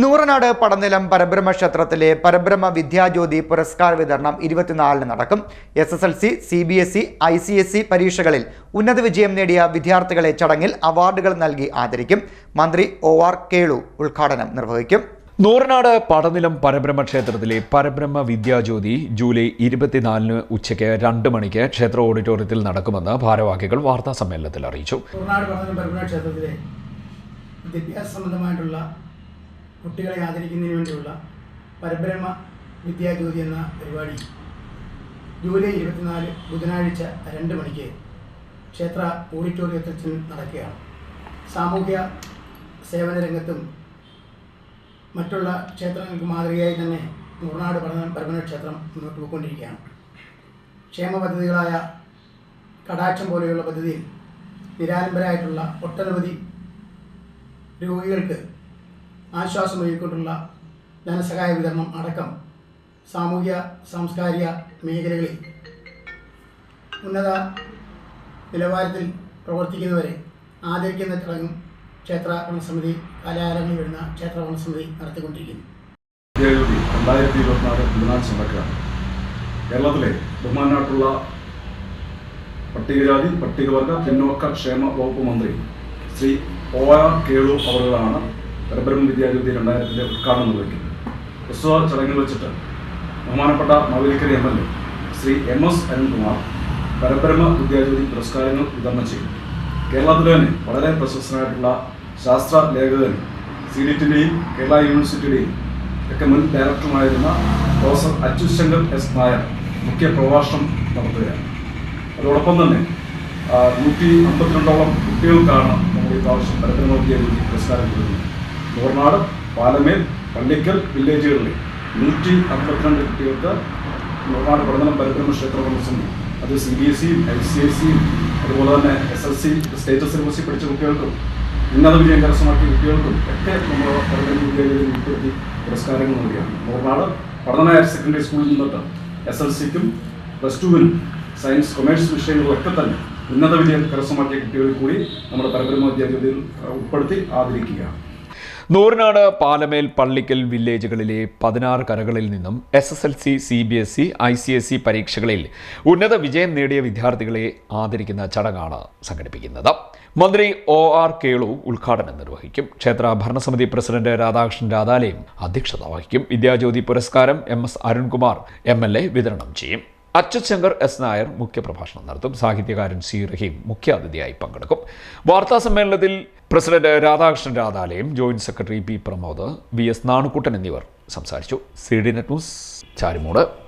നൂറനാട് പടനിലം പരബ്രഹ്മ ക്ഷേത്രത്തിലെ പരബ്രഹ്മ വിദ്യാജ്യോതി പുരസ്കാര വിതരണം ഇരുപത്തിനാലിന് നടക്കും. S S L C C B S E I C S E പരീക്ഷകളിൽ ഉന്നത വിജയം നേടിയ വിദ്യാർത്ഥികളെ ചടങ്ങിൽ അവാർഡുകൾ നൽകി ആദരിക്കും. മന്ത്രി ഒ ആർ കേളു ഉദ്ഘാടനം നിർവഹിക്കും. നൂറനാട് പടനിലം പരബ്രഹ്മ ക്ഷേത്രത്തിലെ പരബ്രഹ്മ വിദ്യാജ്യോതി ജൂലൈ ഇരുപത്തിനാലിന് ഉച്ചയ്ക്ക് രണ്ട് മണിക്ക് ക്ഷേത്ര ഓഡിറ്റോറിയത്തിൽ നടക്കുമെന്ന് ഭാരവാഹികൾ വാർത്താ സമ്മേളനത്തിൽ അറിയിച്ചു വിദ്യാഭ്യാസ സംബന്ധമായിട്ടുള്ള കുട്ടികളെ ആദരിക്കുന്നതിന് വേണ്ടിയുള്ള പരബ്രഹ്മ വിദ്യാജ്യോതി എന്ന പരിപാടി ജൂലൈ ഇരുപത്തിനാല് ബുധനാഴ്ച രണ്ട് മണിക്ക് ക്ഷേത്ര ഓഡിറ്റോറിയത്തിൽ നടക്കുകയാണ്. സാമൂഹ്യ സേവന രംഗത്തും മറ്റുള്ള ക്ഷേത്രങ്ങൾക്ക് മാതൃകയായി തന്നെ നൂർനാട് പഠന പരമന ക്ഷേത്രം മുന്നോട്ട് പോയിക്കൊണ്ടിരിക്കുകയാണ്. ക്ഷേമ പദ്ധതികളായ കടാക്ഷം പോലെയുള്ള പദ്ധതിയിൽ നിരാലംബരായിട്ടുള്ള ഒട്ടനവധി രോഗികൾക്ക് ആശ്വാസം ഒരുക്കൊണ്ടുള്ള ധനസഹായ വിതരണം അടക്കം സാമൂഹ്യ സാംസ്കാരിക മേഖലകളിൽ ഉന്നത നിലവാരത്തിൽ പ്രവർത്തിക്കുന്നവരെ ആദരിക്കുന്ന ചടങ്ങും ക്ഷേത്ര ഭരണസമിതി കലാലയങ്ങളിൽ വരുന്ന ക്ഷേത്ര ഭരണസമിതി നടത്തിക്കൊണ്ടിരിക്കുന്നു. രണ്ടായിരത്തി ഇരുപത്തിനാല് ബുധനാഴ്ച നടക്കുകയാണ്. കേരളത്തിലെ ബഹുമാനായിട്ടുള്ള പട്ടികജാതി പട്ടികവർഗ പിന്നോക്ക ക്ഷേമ വകുപ്പ് മന്ത്രി ശ്രീ ഒ ആർ കേളു അവറുകളാണ് പരബ്രഹ്മ വിദ്യാജ്യോതി രണ്ടായിരത്തിന്റെ ഉദ്ഘാടനം നിർവഹിക്കുന്നത് പ്രസ്തുത ചടങ്ങിൽ വെച്ചിട്ട് ബഹുമാനപ്പെട്ട Mavelikkara M L A Sri M S Arunkumar Parabrahma Vidyajyothi പുരസ്കാരങ്ങൾ വിതരണം ചെയ്യും. കേരളത്തിലെ തന്നെ വളരെ പ്രശസ്തനായിട്ടുള്ള ശാസ്ത്ര ലേഖകൻ സീഡിറ്റിന്റെയും കേരള യൂണിവേഴ്സിറ്റിയുടെയും ഒക്കെ മുൻ ഡയറക്ടറുമായിരുന്ന പ്രൊഫസർ അച്യുശങ്കർ എസ് നായർ മുഖ്യ പ്രഭാഷണം നടത്തുകയാണ്. അതോടൊപ്പം തന്നെ നൂറ്റി അമ്പത്തിരണ്ടോളം കുട്ടികൾക്കാണ് നമ്മൾ ഈ പ്രാവശ്യം പരബ്രഹ്മ വിദ്യാജ്യോതി പുരസ്കാരം കൊടുക്കുന്നത് നൂർനാട് പാലമേൽ പള്ളിക്കൽ വില്ലേജുകളിൽ. നൂറ്റി അമ്പത്തിരണ്ട് കുട്ടികൾക്ക് തോർനാട് പഠനം പരിക്രമ ക്ഷേത്ര പ്രദർശനം അത് സി ബി എസ് സിയും ഐ സി എസ് സിയും അതുപോലെ തന്നെ എസ് എസ് സി സ്റ്റേറ്റ് സിലബസിൽ പഠിച്ച കുട്ടികൾക്കും ഉന്നത വിജയം കരസ്ഥമാക്കിയ കുട്ടികൾക്കും ഒക്കെ നമ്മൾ വിദ്യാലയത്തിൽ ഉൾപ്പെടുത്തി പുരസ്കാരങ്ങൾ നൽകുകയാണ്. തോർനാട് പഠന ഹയർ സെക്കൻഡറി സ്കൂളിൽ നിന്നിട്ട് എസ് എൽ സിക്കും പ്ലസ് ടുവിനും സയൻസ് കൊമേഴ്സ് വിഷയങ്ങളിലൊക്കെ തന്നെ ഉന്നത വിജയം കരസ്ഥമാക്കിയ കുട്ടികളിൽ കൂടി നമ്മുടെ പരബ്രഹ്മ വിദ്യാഭ്യാസത്തിൽ ഉൾപ്പെടുത്തി ആദരിക്കുകയാണ്. നൂറിനാട് പാലമേൽ പള്ളിക്കൽ വില്ലേജുകളിലെ പതിനാറ് കരകളിൽ നിന്നും S S L C C B S E I C S E പരീക്ഷകളിൽ ഉന്നത വിജയം നേടിയ വിദ്യാർത്ഥികളെ ആദരിക്കുന്ന ചടങ്ങാണ് സംഘടിപ്പിക്കുന്നത്. മന്ത്രി ഒ ആർ കേളു ഉദ്ഘാടനം നിർവഹിക്കും. ക്ഷേത്ര ഭരണസമിതി പ്രസിഡന്റ് രാധാകൃഷ്ണൻ രാധാലയം അധ്യക്ഷത വഹിക്കും. വിദ്യാജ്യോതി പുരസ്കാരം M S Arunkumar M L A വിതരണം ചെയ്യും. അച്യുത് ശങ്കർ എസ് നായർ മുഖ്യപ്രഭാഷണം നടത്തും. സാഹിത്യകാരൻ സി റഹീം മുഖ്യാതിഥിയായി പങ്കെടുക്കും. വാർത്താ സമ്മേളനത്തിൽ president Radhakrishnan Radhalayam joint secretary P Pramod V S Nanukuttan എന്നിവർ സംസാരിച്ചു. C D net news Charimood.